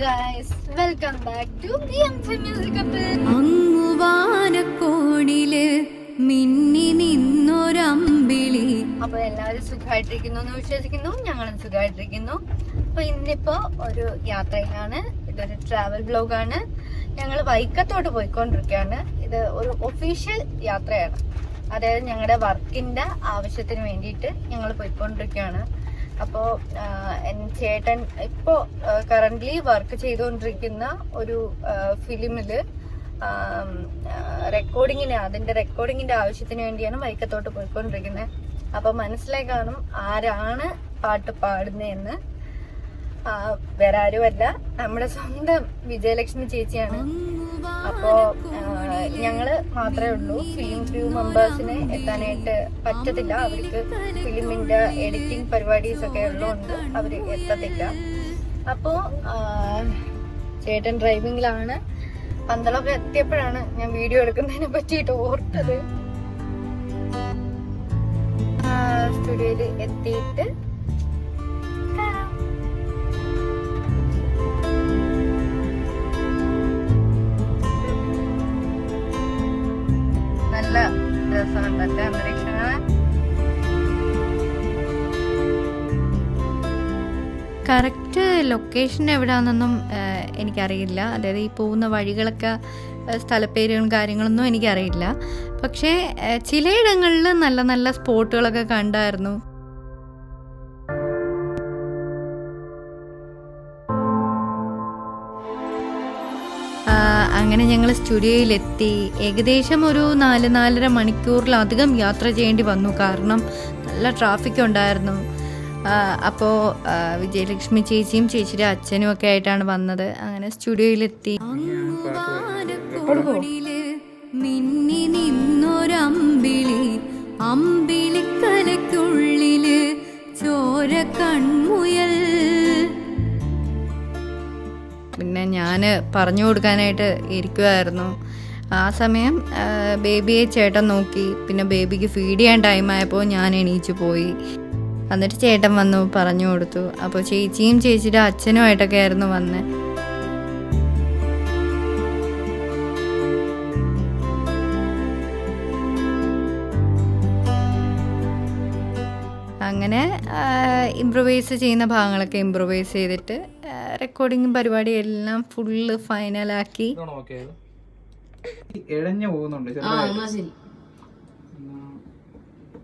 Guys welcome back to B M phi music അങ്ങുവാനക്കോണിൽ മിന്നി നിന്നൊരമ്പിളി. അപ്പൊ എല്ലാവരും സുഖമായിട്ടിരിക്കുന്നു എന്ന് വിശ്വസിക്കുന്നു ഞങ്ങളും സുഖമായിട്ടിരിക്കുന്നു. അപ്പൊ ഇന്നിപ്പോ ഒരു യാത്രയിലാണ്. ഇതൊരു ട്രാവൽ ബ്ലോഗാണ് ഞങ്ങൾ വൈക്കത്തോട്ട് പോയിക്കൊണ്ടിരിക്കുകയാണ്. ഇത് ഒരു ഒഫീഷ്യൽ യാത്രയാണ്. അതായത് ഞങ്ങളുടെ വർക്കിന്റെ ആവശ്യത്തിന് വേണ്ടിയിട്ട് ഞങ്ങൾ പോയിക്കൊണ്ടിരിക്കുകയാണ്. അപ്പോൾ ചേട്ടൻ ഇപ്പോ കറന്റ്ലി വർക്ക് ചെയ്തുകൊണ്ടിരിക്കുന്ന ഒരു ഫിലിമിൽ റെക്കോർഡിങ്ങിന് അതിന്റെ റെക്കോർഡിങ്ങിന്റെ ആവശ്യത്തിന് വേണ്ടിയാണ് വൈക്കത്തോട്ട് പോയിക്കൊണ്ടിരിക്കുന്നത് അപ്പൊ മനസ്സിലായി കാണും ആരാണ് പാട്ട് പാടുന്നതെന്ന് വേറെ ആരുമല്ല. നമ്മുടെ സ്വന്തം വിജയലക്ഷ്മി ചേച്ചിയാണ്. അപ്പോ ആ, ഞങ്ങൾ മാത്രമേ ഉള്ളൂ. ഫിലിം ക്രൂ മെമ്പേഴ്സിന് എത്താനായിട്ട് പറ്റത്തില്ല. അവർക്ക് ഫിലിമിന്റെ എഡിറ്റിംഗ് പരിപാടീസ് ഒക്കെ ഉള്ളതുകൊണ്ട് അവർ എത്തത്തില്ല. അപ്പോ ആ, ചേട്ടൻ ഡ്രൈവിംഗിലാണ് പന്തളൊക്കെ എത്തിയപ്പോഴാണ് ഞാൻ വീഡിയോ എടുക്കുന്നതിനെ പറ്റിയിട്ട് ഓർത്തത്. സ്റ്റുഡിയോയിൽ എത്തിയിട്ട് നല്ല രസമുണ്ടല്ലേ അന്തരീക്ഷം കാണാൻ? കറക്റ്റ് ലൊക്കേഷൻ എവിടെയാണെന്നൊന്നും എനിക്കറിയില്ല. അതായത് ഈ പോകുന്ന വഴികളൊക്കെ സ്ഥലപ്പേരുകളും കാര്യങ്ങളൊന്നും എനിക്കറിയില്ല. പക്ഷേ ചിലയിടങ്ങളിൽ നല്ല നല്ല സ്പോട്ടുകളൊക്കെ കണ്ടായിരുന്നു. അങ്ങനെ ഞങ്ങൾ സ്റ്റുഡിയോയിലെത്തി. ഏകദേശം ഒരു നാല് നാലര മണിക്കൂറിലധികം യാത്ര ചെയ്യേണ്ടി വന്നു. കാരണം നല്ല ട്രാഫിക് ഉണ്ടായിരുന്നു. അപ്പോൾ വിജയലക്ഷ്മി ചേച്ചിയും ചേച്ചിയുടെ അച്ഛനും ഒക്കെ ആയിട്ടാണ് വന്നത്. അങ്ങനെ സ്റ്റുഡിയോയിലെത്തി. ഞാൻ പറഞ്ഞു കൊടുക്കാനായിട്ട് ഇരിക്കുമായിരുന്നു ആ സമയം ബേബിയെ ചേട്ടൻ നോക്കി. പിന്നെ ബേബിക്ക് ഫീഡ് ചെയ്യാൻ ടൈമായപ്പോൾ ഞാൻ എണീച്ച് പോയി. എന്നിട്ട് ചേട്ടൻ വന്നു പറഞ്ഞു കൊടുത്തു. അപ്പോൾ ചേച്ചിയും ചേച്ചിയുടെ അച്ഛനുമായിട്ടൊക്കെ ആയിരുന്നു വന്ന്. അങ്ങനെ ഇമ്പ്രവൈസ് ചെയ്യുന്ന ഭാഗങ്ങളൊക്കെ ഇമ്പ്രവൈസ് ചെയ്തിട്ട് റെക്കോർഡിങ്ങും പരിപാടിയും എല്ലാം ഫുള്ള് ഫൈനലാക്കി ആക്കി. ഓക്കേ ഇഴഞ്ഞു പോകുന്നുണ്ട് ആ ശരി.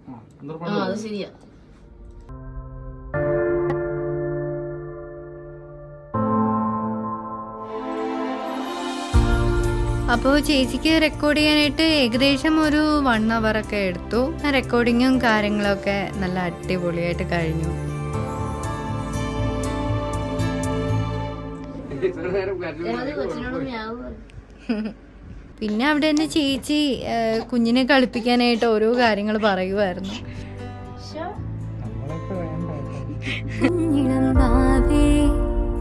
ആ, അത് ശരിയാ. അപ്പോൾ ചേച്ചിക്ക് റെക്കോർഡ് ചെയ്യാനായിട്ട് ഏകദേശം ഒരു വൺ ഒക്കെ എടുത്തു. റെക്കോർഡിങ്ങും കാര്യങ്ങളൊക്കെ നല്ല അടിപൊളിയായിട്ട് കഴിഞ്ഞു. പിന്നെ അവിടെ തന്നെ ചേച്ചി കുഞ്ഞിനെ കളിപ്പിക്കാനായിട്ട് ഓരോ കാര്യങ്ങൾ പറയുമായിരുന്നു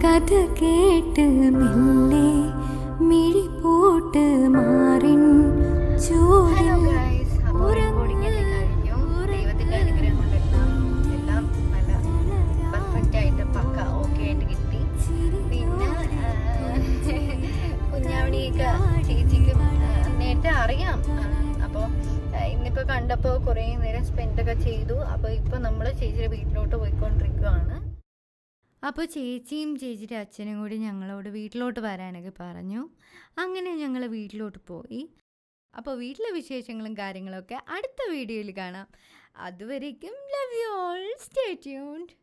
കഥ കേട്ട് മിഴി പോട്ട് മാറിൻ. അറിയാം. കണ്ടപ്പോൾ കുറേ നേരം സ്പെൻഡൊക്കെ ചെയ്തു. അപ്പോൾ ഇപ്പോൾ നമ്മൾ ചേച്ചിയുടെ വീട്ടിലോട്ട് പോയിക്കൊണ്ടിരിക്കുകയാണ് അപ്പോൾ ചേച്ചിയും ചേച്ചിയുടെ അച്ഛനും കൂടി ഞങ്ങളോട് വീട്ടിലോട്ട് വരാനൊക്കെ പറഞ്ഞു. അങ്ങനെ ഞങ്ങൾ വീട്ടിലോട്ട് പോയി. അപ്പോൾ വീട്ടിലെ വിശേഷങ്ങളും കാര്യങ്ങളൊക്കെ അടുത്ത വീഡിയോയിൽ കാണാം. അതുവരേക്കും love you all stay tuned